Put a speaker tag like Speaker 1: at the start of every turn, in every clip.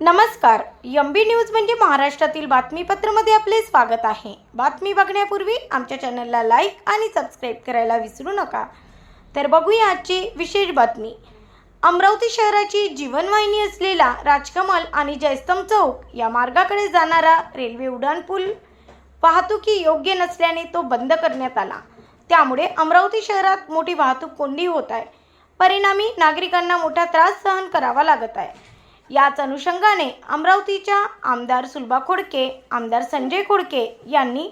Speaker 1: नमस्कार M B news म्हणजे महाराष्ट्रातील बातमीपत्रामध्ये आपले स्वागत आहे. बातमी बघण्यापूर्वी आमच्या चॅनलला लाईक आणि सबस्क्राईब करायला विसरू नका. तर बघूया आजची विशेष बातमी. अमरावती शहराची जीवनवाहिनी असलेला राजकमल आणि जयस्तंभ चौक या मार्गाकडे जाणारा रेल्वे उड्डाणपूल वाहतुकी योग्य नसल्याने तो बंद करण्यात आला. त्यामुळे अमरावती शहरात मोठी वाहतूक कोंडी होत आहे. परिणामी नागरिकांना मोठा त्रास सहन करावा लागत आहे. याच अनुषंगाने अमरावतीच्या आमदार सुलभा खोडके आमदार संजय खोडके यांनी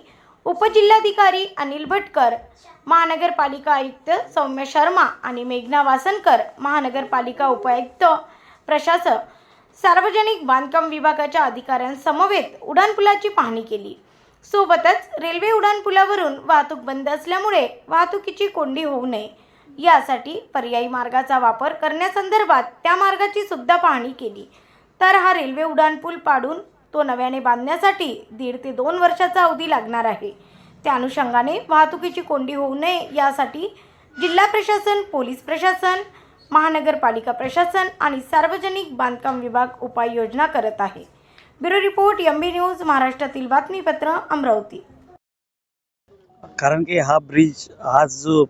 Speaker 1: उपजिल्हाधिकारी अनिल भटकर महानगरपालिका आयुक्त सौम्य शर्मा आणि मेघना वासनकर महानगरपालिका उपायुक्त प्रशासक सार्वजनिक बांधकाम विभागाच्या अधिकाऱ्यांसमवेत उड्डाणपुलाची पाहणी केली. सोबतच रेल्वे उड्डाणपुलावरून वाहतूक बंद असल्यामुळे वाहतुकीची कोंडी होऊ नये. यासाठी पर्यायी मार्गाचा वापर करण्यासंदर्भात त्या मार्गाची सुद्धा पाहणी केली. तर हा रेल्वे उड्डाणपूल पाडून तो नव्याने बांधण्यासाठी दीड ते दोन वर्षाचा अवधी लागणार आहे. त्या अनुषंगाने वाहतुकीची कोंडी होऊ नये यासाठी जिल्हा प्रशासन पोलीस प्रशासन महानगरपालिका प्रशासन आणि सार्वजनिक बांधकाम विभाग उपाययोजना करत आहे. Bureau report M B news महाराष्ट्रातील बातमीपत्र अमरावती.
Speaker 2: कारण की हा ब्रिज आज जो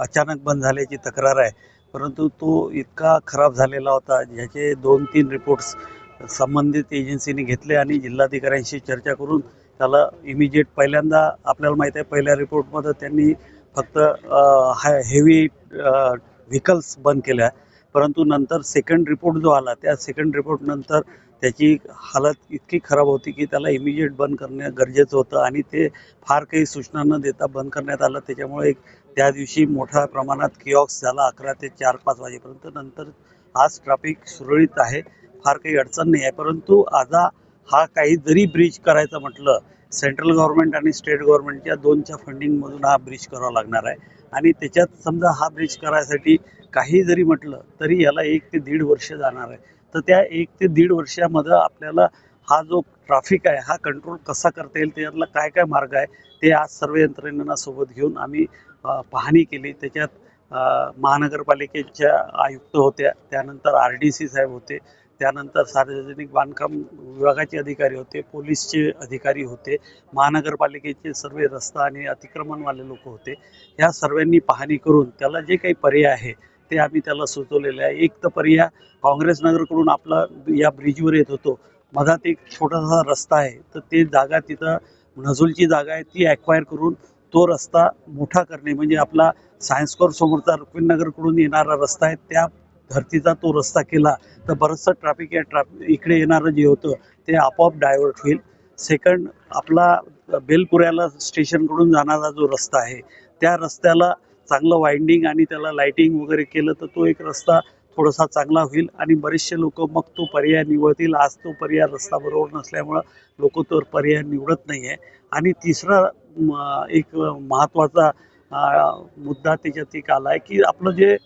Speaker 2: अचानक बंद झाल्याची तक्रार आहे. परंतु तो इतका खराब झालेला होता ज्याचे दोन तीन रिपोर्ट्स संबंधित एजन्सीने घेतले आणि जिल्हाधिकाऱ्यांशी चर्चा करून त्याला इमिजिएट पहिल्यांदा आपल्याला माहीत आहे पहिल्या रिपोर्टमध्ये त्यांनी फक्त हाय हेवी व्हेकल्स बंद केल्या. परंतु नंतर सेकंड रिपोर्ट जो आला त्या सेकंड रिपोर्टनंतर त्याची हालत इतकी खराब होती की त्याला इमिजिएट बंद करणे गरजेचं होतं आणि ते फार काही सूचना न देता बंद करण्यात आलं. त्याच्यामुळे एक त्या दिवशी मोठ्या प्रमाणात किऑक्स झाला अकरा ते चार पाच वाजेपर्यंत. नंतर आज ट्रॅफिक सुरळीत आहे. फार काही अडचण नाही आहे. परंतु आता हा काही जरी ब्रिज करायचं म्हटलं सेंट्रल गव्हर्नमेंट आणि स्टेट गव्हर्नमेंटच्या दोनच्या फंडिंगमधून हा ब्रिज करावा लागणार आहे. आणि त्याच्यात समजा हा ब्रिज करायसाठी काही जरी म्हटलं तरी याला एक ते दीड वर्ष जाणार आहे. तर त्या एक ते दीड वर्षामध्ये आपल्याला हा जो ट्राफिक आहे हा कंट्रोल कसा करता येईल त्याच्यातला काय काय मार्ग आहे ते आज सर्व यंत्रणेंना सोबत घेऊन आम्ही पाहणी केली. त्याच्यात महानगरपालिकेच्या आयुक्त होत्या त्यानंतर आर डी सी साहेब होते त्यानंतर सार्वजनिक बांधकाम विभागाचे अधिकारी होते पोलीसचे अधिकारी होते महानगरपालिकेचे सर्व रस्ता आणि अतिक्रमणवाले लोक होते. ह्या सर्वांनी पाहणी करून त्याला जे काही पर्याय आहे ते आम्ही त्याला सुचवलेले आहे. एक तर पर्याय काँग्रेस नगरकडून आपला या ब्रिजवर येत होतो. मधात एक छोटासा रस्ता आहे. तर ते जागा तिथं नजुलची जागा आहे ती ॲक्वायर करून तो रस्ता मोठा करणे म्हणजे आपला सायन्स कोर समोरचा रुक्मिणनगरकडून येणारा रस्ता आहे. त्या धर्तीचा तो रस्ता केला. तर बरंचसं ट्रॅफिक या ट्रॅफिक इकडे येणारं जे होतं ते आपोआप डायव्हर्ट होईल. सेकंड आपला बेलपुऱ्याला स्टेशनकडून जाणारा जो रस्ता आहे त्या रस्त्याला चांगलं वाइंडिंग आणि त्याला लाइटिंग वगैरे केलं तर तो एक रस्ता थोडासा चांगला होईल. आणि बरेचसे लोक मग तो पर्याय निवडतील. आज तो पर्याय रस्ता बरोबर नसल्यामुळं लोक तो पर्याय निवडत नाही आहे आणि तिसरा म, एक महत्त्वाचा मुद्दा त्याच्यात एक आला आहे की आपलं जे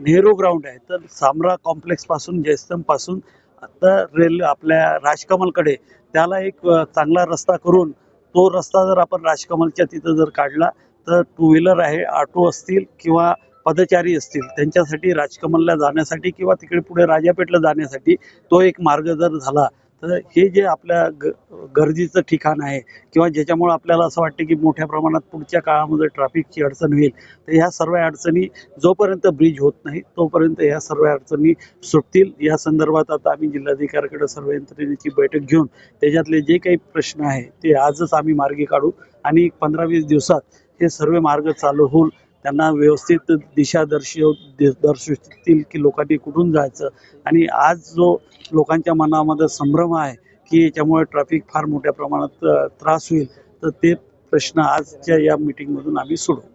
Speaker 2: नेहरू ग्राउंड आहे तर सामरा कॉम्प्लेक्सपासून जयस्तंभपासून आता रेल्वे आपल्या राजकमलकडे त्याला एक चांगला रस्ता करून तो रस्ता जर आपण राजकमलच्या तिथं जर काढला तर टू व्हीलर आहे ऑटो असतील किंवा पदचारी असतील त्यांच्यासाठी राजकमलला जाण्यासाठी किंवा तिकडे पुढे राजापेठला जाण्यासाठी तो एक मार्ग जर झाला तर हे जे आपल्या ग गर्दीचं ठिकाण आहे किंवा ज्याच्यामुळे आपल्याला असं वाटतं की मोठ्या प्रमाणात पुढच्या काळामध्ये ट्रॅफिकची अडचण होईल तर ह्या सर्व अडचणी जोपर्यंत ब्रिज होत नाही तोपर्यंत ह्या सर्व अडचणी सुटतील. या संदर्भात आता आम्ही जिल्हाधिकाऱ्याकडे सर्व यंत्रणेची बैठक घेऊन त्याच्यातले जे काही प्रश्न आहे ते आजच आम्ही मार्गी काढू आणि पंधरा वीस दिवसात हे सर्व मार्ग चालू होईल त्यांना व्यवस्थित दिशा दर्शव दर्शवतील की लोकांनी कुठून जायचं. आणि आज जो लोकांच्या मनामध्ये संभ्रम आहे की याच्यामुळे ट्रॅफिक फार मोठ्या प्रमाणात त्रास होईल तर ते प्रश्न आजच्या या मीटिंगमधून आम्ही सोडवू.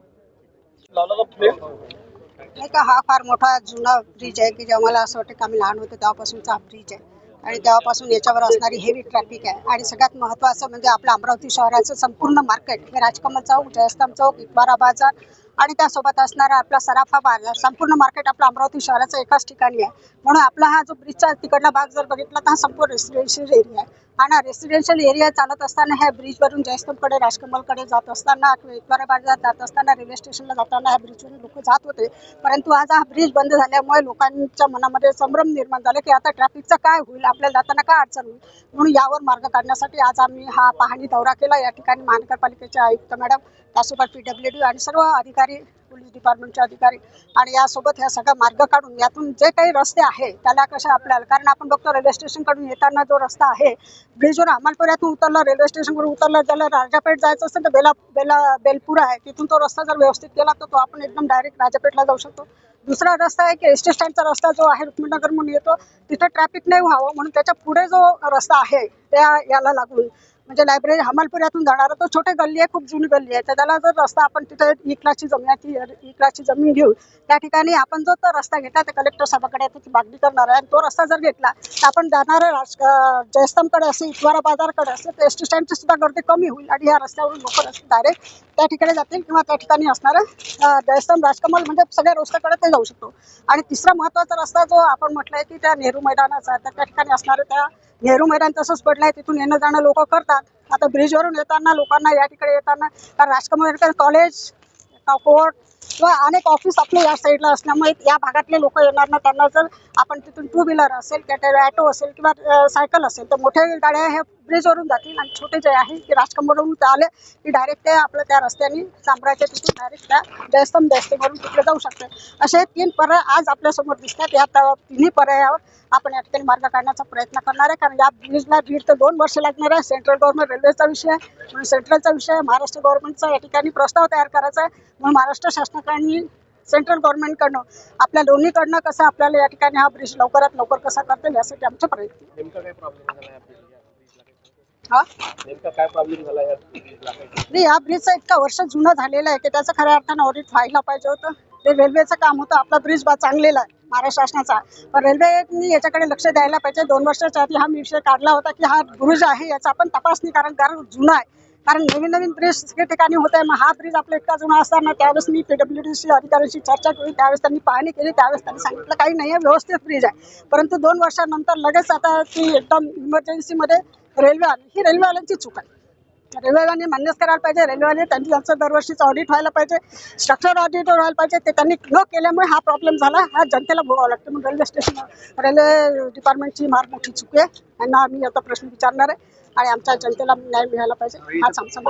Speaker 3: नाही का हा फार मोठा जुना ब्रिज आहे की जेव्हा मला असं वाटतं की आम्ही लहान होतो तेव्हापासूनचा हा ब्रिज आहे. आणि तेव्हापासून याच्यावर असणारी हेवी ट्रॅफिक आहे. आणि सगळ्यात महत्त्वाचं म्हणजे आपलं अमरावती शहराचं संपूर्ण मार्केट हे राजकमल चौक जयस्तंभ चौक इकबारा बाजार आणि त्यासोबत असणारा आपला सराफा बाजार संपूर्ण मार्केट आपलं अमरावती शहराचं एकाच ठिकाणी आहे. म्हणून आपला हा जो ब्रिजचा तिकडला भाग जर बघितला तर हा संपूर्ण रेसिडेन्शियल एरिया आहे. आणि रेसिडेन्शियल एरिया चालत असताना ह्या ब्रिजवरून जयस्तंभकडे राजकमलकडे जात असताना किंवा बाजारात जात असताना रेल्वे स्टेशनला जाताना ह्या ब्रिजवरून लोक जात होते. परंतु आज हा ब्रिज बंद झाल्यामुळे लोकांच्या मनामध्ये संभ्रम निर्माण झाला की आता ट्रॅफिकचं काय होईल? आपल्याला जाताना काय अडचण होईल? म्हणून यावर मार्ग काढण्यासाठी आज आम्ही हा पाहणी दौरा केला. या ठिकाणी महानगरपालिकेचे आयुक्त मॅडम त्यासोबत पी डब्ल्यू डी आणि सर्व अधिकारी पोलीस डिपार्टमेंटचे अधिकारी आणि यासोबत ह्या सगळा मार्ग काढून यातून जे काही रस्ते आहे त्याला कशा आपल्याला कारण आपण बघतो रेल्वे स्टेशनकडून येताना जो रस्ता आहे ब्रिजवर अमलपुऱ्यातून उतरलं रेल्वे स्टेशनकडून उतरलं त्याला राजापेठ जायचं असेल तर बेला बेला बेलपूर आहे. तिथून तो रस्ता जर व्यवस्थित केला तर तो आपण एकदम डायरेक्ट राजापेठला जाऊ शकतो. दुसरा रस्ता आहे की एस टी स्टँडचा रस्ता जो आहे रुक्मिणनगर म्हणून येतो तिथं ट्रॅफिक नाही व्हावं म्हणून त्याच्या पुढे जो रस्ता आहे त्या याला लागून. म्हणजे लायब्ररी हमालपुऱ्यातून जाणारा तो छोटे गल्ली आहे खूप जुनी गल्ली आहे. तर त्याला जर रस्ता आपण तिथे इकलाची जमिनाची इकलाची जमीन घेऊ त्या ठिकाणी आपण जो तो रस्ता घेतला तर कलेक्टर साहेबाकडे त्याची मागणी करणार आहे. आणि तो रस्ता जर घेतला तर आपण जाणारा राज जयस्तंभकडे असेल इतवारा बाजारकडे असेल तर एस टी स्टँडची सुद्धा गर्दी कमी होईल आणि या रस्त्यावरून लोक डायरेक्ट त्या ठिकाणी जातील किंवा त्या ठिकाणी असणारं जयस्तंभ राजकमल म्हणजे सगळ्या रस्त्याकडे ते जाऊ शकतो. आणि तिसरा महत्त्वाचा रस्ता जो आपण म्हटलं आहे की त्या नेहरू मैदानाचा तर त्या ठिकाणी असणारं त्या नेहरू मैदान तसंच पडलंय तिथून येणं जाणं लोक करतात. आता ब्रिजवरून येताना लोकांना या ठिकाणी येताना कारण राजकमल कॉलेज कोर्ट किंवा अनेक ऑफिस आपले या साईडला असल्यामुळे या भागातले लोक येणार ना त्यांना जर आपण तिथून टू व्हीलर असेल किंवा ॲटो असेल किंवा सायकल असेल तर मोठ्या गाड्या ह्या ब्रिजवरून जातील आणि छोटे जे आहे की राजकमलवरून ते आले की डायरेक्ट ते आपलं त्या रस्त्याने चांबराच्या तिथून डायरेक्ट त्या जयस्तंभ जयस्तंभवरून तिकडे जाऊ शकते असे तीन पर्याय आज आपल्यासमोर दिसतात. या तिन्ही पर्यायावर आपण या ठिकाणी मार्ग काढण्याचा प्रयत्न करणार आहे. कारण या ब्रिजला दीड ते दोन वर्ष लागणार आहे. सेंट्रल गव्हर्नमेंट रेल्वेचा विषय आहे. म्हणून सेंट्रलचा विषय आहे. महाराष्ट्र गव्हर्नमेंटचा या ठिकाणी प्रस्ताव तयार करायचा आहे. म्हणून महाराष्ट्र शासनाकडनी सेंट्रल गव्हर्नमेंटकडनं आपल्या दोन्हीकडनं कसं आपल्याला या ठिकाणी हा ब्रिज लवकरात लवकर कसा करता येईल यासाठी आमचे प्रयत्न. हा? नाही या ब्रिजचा इतका वर्ष जुना झालेला आहे की त्याचं खऱ्या अर्थानं ऑडिट व्हायला पाहिजे होतं. ते रेल्वेचं काम होतं. आपला ब्रिज बा चांगलेला आहे महाराष्ट्र शासनाचा. पण रेल्वेनी याच्याकडे लक्ष द्यायला पाहिजे. दोन वर्षाच्या आधी हा विषय काढला होता की हा ब्रिज आहे याचा आपण तपासणी कारण कारण जुना आहे. कारण नवीन नवीन ब्रिज सगळे ठिकाणी होत आहे मग हा ब्रिज आपला इतका जुना असताना त्यावेळेस मी पीडब्ल्यूडीसी अधिकाऱ्यांशी चर्चा केली त्यावेळेस त्यांनी पाहणी केली त्यावेळेस त्यांनी सांगितलं काही नाही आहे व्यवस्थित ब्रिज आहे. परंतु दोन वर्षानंतर लगेच आता ती एकदम इमर्जन्सीमध्ये रेल्वे आली. ही रेल्वेवाल्यांची चूक आहे. रेल्वेवाल्यांनी मान्यच करायला पाहिजे रेल्वेवाले त्यांनी त्यांचं दरवर्षीचं ऑडिट व्हायला पाहिजे स्ट्रक्चर ऑडिट व्हायला पाहिजे ते त्यांनी न केल्यामुळे हा प्रॉब्लेम झाला हा जनतेला भोगावा लागतो. म्हणून रेल्वे स्टेशन रेल्वे डिपार्टमेंटची मार मोठी चुकी आहे. यांना आम्ही आता प्रश्न विचारणार आहे. आणि आमच्या जनतेला न्याय मिळायला पाहिजे. हाच आमचा